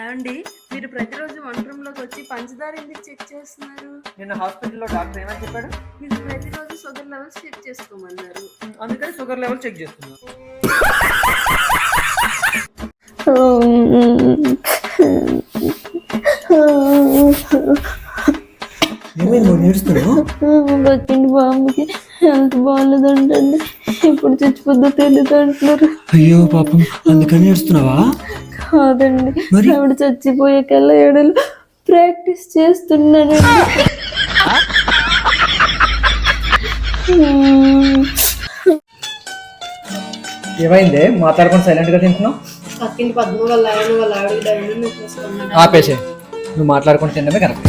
ఏమండి మీరు ప్రతిరోజు వంట రూమ్లోకి వచ్చి పంచదార ఎందుకు చెక్ చేస్తున్నారు? నిన్న హాస్పిటల్లో డాక్టర్ ఏమని చెప్పాడు? మీరు ప్రతిరోజు షుగర్ లెవెల్స్ చెక్ చేసుకోమన్నారు. అందుకని షుగర్ లెవెల్ చెక్ చేస్తున్నా. ఏమైంది నువ్వు నేర్చుతున్నావు వచ్చింది బామ్మకి హెల్త్ బాగాలేదంటండి ఇప్పుడు చచ్చిపోద్దో తెలియదు అంటున్నారు. అయ్యో పాపం. అందుకని నేర్చుతున్నావా కాదండి? ఆవిడ చచ్చిపోయేకల్లా ఏడలు ప్రాక్టీస్ చేస్తున్నానండి. ఏమైంది? మాట్లాడుకొని సైలెంట్గా తింటున్నావు? పక్కింటి పద్మ వాళ్ళ ఆయన వాళ్ళ ఆపేసే. నువ్వు మాట్లాడుకొని తినడమే కరెక్ట్.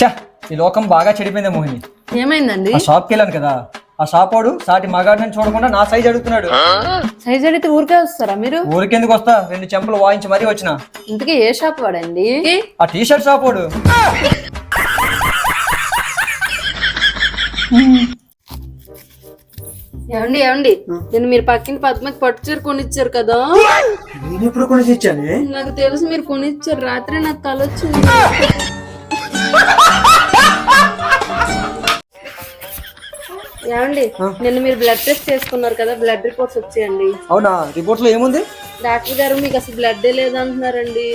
చా ఈ లోకం బాగా చెడిపోయింది మోహిని. ఏమైందండి? ఆ షాప్కి వెళ్ళాను కదా. ఆ షాప్ వాడు సాటి మగాడిని చూడకుండా నా సైజ్ అడుగుతున్నాడు. సైజ్ అడిగితే ఊరికే వస్తారా మీరు? ఊరికెందుకు వస్తా? రెండు చెంపలు వాయించి మరీ వచ్చిన. ఇంతకీ ఏ షాప్ వాడండి? ఆ టీ షర్ట్ షాప్ వాడు ఏమండి ఏమండి? నేను మీరు పక్కింటి పద్మకి పట్టు చీర కొనిచ్చారు కదా. నేను ఎప్పుడు కొని తెచ్చాను నాకు తెలుసు మీరు కొనిచ్చారు. రాత్రి నాకు కల ఏమండి నిన్న మీరు బ్లడ్ టెస్ట్ చేసుకున్నారు కదా బ్లడ్ రిపోర్ట్స్ వచ్చాయండి. అవునా? రిపోర్ట్లో ఏముంది? డాక్టర్ గారు మీకు అసలు బ్లడ్ లేదంటున్నారండి.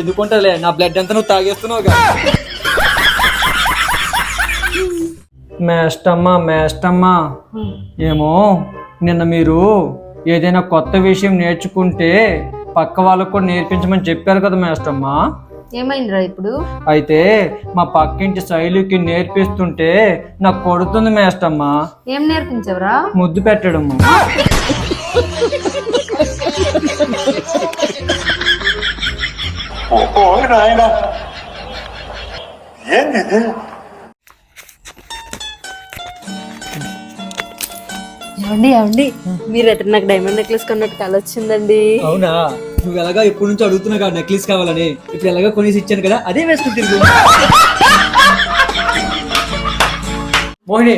ఎందుకుంటారులే నా బ్లడ్ అంతా నువ్వు తాగేస్తున్నావు మేస్టమ్మా మేస్టమ్మా. ఏమో నిన్న మీరు ఏదైనా కొత్త విషయం నేర్చుకుంటే పక్క వాళ్ళకు కూడా నేర్పించమని చెప్పారు కదా మేస్టమ్మా. ఏమైందిరా ఇప్పుడు? అయితే మా పక్కింటి శైలికి నేర్పిస్తుంటే నాకు కొడుతుంది మేస్టమ్మా. ఏం నేర్పించవరా? ముద్దు ఏంది ఇది ఏమండి ఏమండి? మీరు ఎక్కడ నాకు డైమండ్ నెక్లెస్ కొన్నట్టు కల వచ్చిందండి అవునా? నువ్వు ఎలాగా ఎప్పటి నుంచి అడుగుతున్నావు కదా నెక్లెస్ కావాలని ఇప్పుడు ఎలాగా కొనేసి ఇచ్చాను కదా అదే వేసుకుని తిరుగు మోహిని.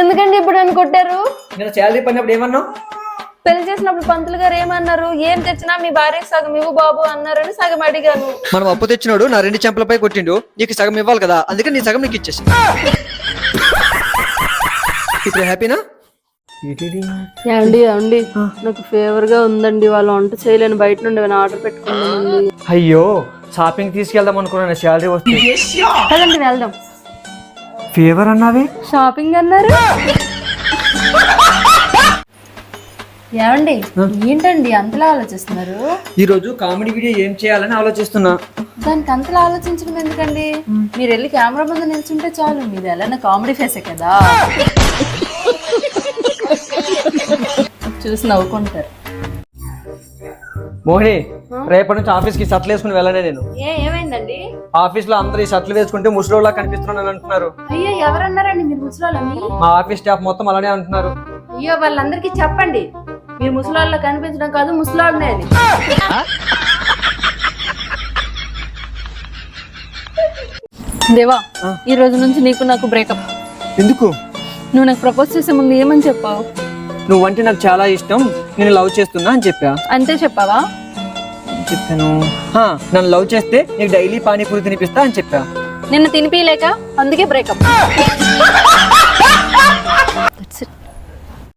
ఎందుకండి ఇప్పుడు నన్ను కొట్టారు? నేను శాలరీ పడినప్పుడు ఏమన్నావు? పెళ్ళి చేసినప్పుడు పంతులు గారు ఏమన్నారు? ఏం తెచ్చినా మీ భార్యకి సగం ఇవ్వు బాబు అన్నారని సగం అడిగాను. మనం అప్పు తెచ్చినోడు నా రెండు చెంపలపై కొట్టిండు నీకు సగం ఇవ్వాలి కదా అందుకని నీ సగం నీకు ఇచ్చేసి ఇప్పుడు హ్యాపీనా? ఏమండి ఏమండి? నాకు ఫేవర్గా ఉందండి వాళ్ళు వంట చేయలేని బయట నుండి ఆర్డర్ పెట్టుకున్నానండి అయ్యో షాపింగ్ తీసుకెళ్దాం అనుకున్నాను శాలరీ వస్తే. కదండి వెళ్దాం. ఫేవర్ అన్నావే? షాపింగ్ అన్నారు? ఏమండి ఏంటండి అంతలా ఆలోచిస్తున్నారు? ఈ రోజు కామెడీ వీడియో ఏం చేయాలని ఆలోచిస్తున్నా. దానికి అంతలా ఆలోచించడం ఎందుకండి? మీరు వెళ్ళి కెమెరా ముందు నిల్చుంటే చాలు మీది ఎలా కామెడీ ఫేసే కదా. చూసి నవ్వుకుంటారు. మోహిని రేపటి నుంచి ఆఫీస్కి షర్ట్లు వేసుకుని వెళ్ళనే నేను. ఏ ఏమైందండి? ఆఫీస్లో అందరూ ఈ షర్ట్లు వేసుకుంటే ముసలోళ్ళ కనిపిస్తున్నాను అంటున్నారు. అయ్యో ఎవరన్నారండి మీరు ముసలోళ్ళని? మా ఆఫీస్ స్టాఫ్ మొత్తం అలానే అంటున్నారు. అయ్యో వాళ్ళందరికీ చెప్పండి. మీరు ముసలోళ్ళ కనిపించడం కాదు ముసలోళ్ళనే అని దేవా ఈ రోజు నుంచి నీకు నాకు బ్రేకప్. ఎందుకు? నువ్వు నాకు ప్రపోజ్ చేసే ముందు ఏమని చెప్పావు? నువ్వంటే నాకు చాలా ఇష్టం నేను లవ్ చేస్తున్నా అని చెప్పా. అంతే చెప్పావా? చెప్పాను? హా, నన్ను లవ్ చేస్తే నీకు డైలీ పానీపూరి తినిపిస్తా అని చెప్పా. నిన్ను తినిపించలేక అందుకే బ్రేకప్